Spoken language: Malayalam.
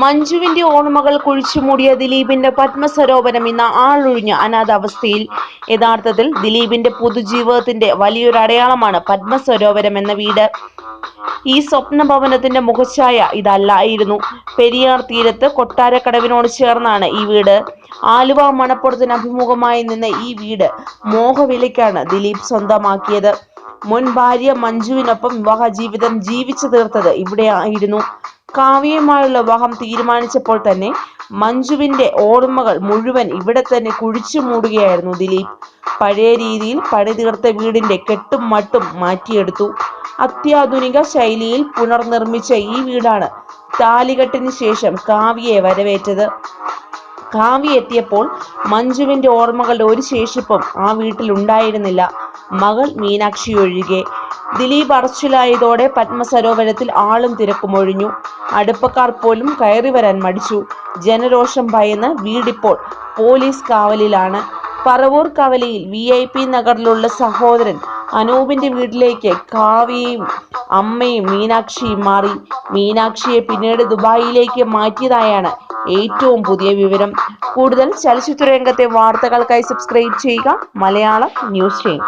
മഞ്ജുവിന്റെ ഓർമ്മകൾ കുഴിച്ചുമൂടിയ ദിലീപിന്റെ പത്മസരോവരം ഇന്ന് ആളൊഴിഞ്ഞ അനാഥാവസ്ഥയിൽ. യഥാർത്ഥത്തിൽ ദിലീപിന്റെ പൊതുജീവിതത്തിന്റെ വലിയൊരു അടയാളമാണ് പത്മസരോവരം എന്ന വീട്. ഈ സ്വപ്ന ഭവനത്തിന്റെ മുഖഛായ ഇതല്ലായിരുന്നു. പെരിയാർ തീരത്ത് കൊട്ടാരക്കടവിനോട് ചേർന്നാണ് ഈ വീട്. ആലുവ മണപ്പുറത്തിന് അഭിമുഖമായി നിന്ന ഈ വീട് മോഹവിലയ്ക്കാണ് ദിലീപ് സ്വന്തമാക്കിയത്. മുൻ ഭാര്യ മഞ്ജുവിനൊപ്പം വിവാഹ ജീവിതം ജീവിച്ചു തീർത്തത് ഇവിടെയായിരുന്നു. കാവ്യയുമായുള്ള വിവാഹം തീരുമാനിച്ചപ്പോൾ തന്നെ മഞ്ജുവിന്റെ ഓർമ്മകൾ മുഴുവൻ ഇവിടെ തന്നെ കുഴിച്ചു മൂടുകയായിരുന്നു ദിലീപ്. പഴയ രീതിയിൽ പണിതീർത്ത വീടിന്റെ കെട്ടും മട്ടും മാറ്റിയെടുത്തു. അത്യാധുനിക ശൈലിയിൽ പുനർനിർമ്മിച്ച ഈ വീടാണ് താലികെട്ടിന് ശേഷം കാവ്യയെ വരവേറ്റത്. കാവ്യ എത്തിയപ്പോൾ മഞ്ജുവിന്റെ ഓർമ്മകളുടെ ഒരു ശേഷിപ്പും ആ വീട്ടിൽ ഉണ്ടായിരുന്നില്ല മകൾ മീനാക്ഷി ഒഴികെ ദിലീപ് അറസ്റ്റിലായതോടെ പത്മസരോവരത്തിൽ ആളും തിരക്കും ഒഴിഞ്ഞു. അടുപ്പക്കാർ പോലും കയറി വരാൻ മടിച്ചു. ജനരോഷം ഭയന്ന് വീടിപ്പോൾ പോലീസ് കാവലിലാണ്. പറവൂർ കവലയിൽ വി ഐ പി നഗറിലുള്ള സഹോദരൻ അനൂപിന്റെ വീട്ടിലേക്ക് കാവ്യയും അമ്മയും മീനാക്ഷിയും മാറി. മീനാക്ഷിയെ പിന്നീട് ദുബായിലേക്ക് മാറ്റിയതായാണ് ഏറ്റവും പുതിയ വിവരം. കൂടുതൽ ചലച്ചിത്ര രംഗത്തെ വാർത്തകൾക്കായി സബ്സ്ക്രൈബ് ചെയ്യുക മലയാളം ന്യൂസ് ചെയ്യും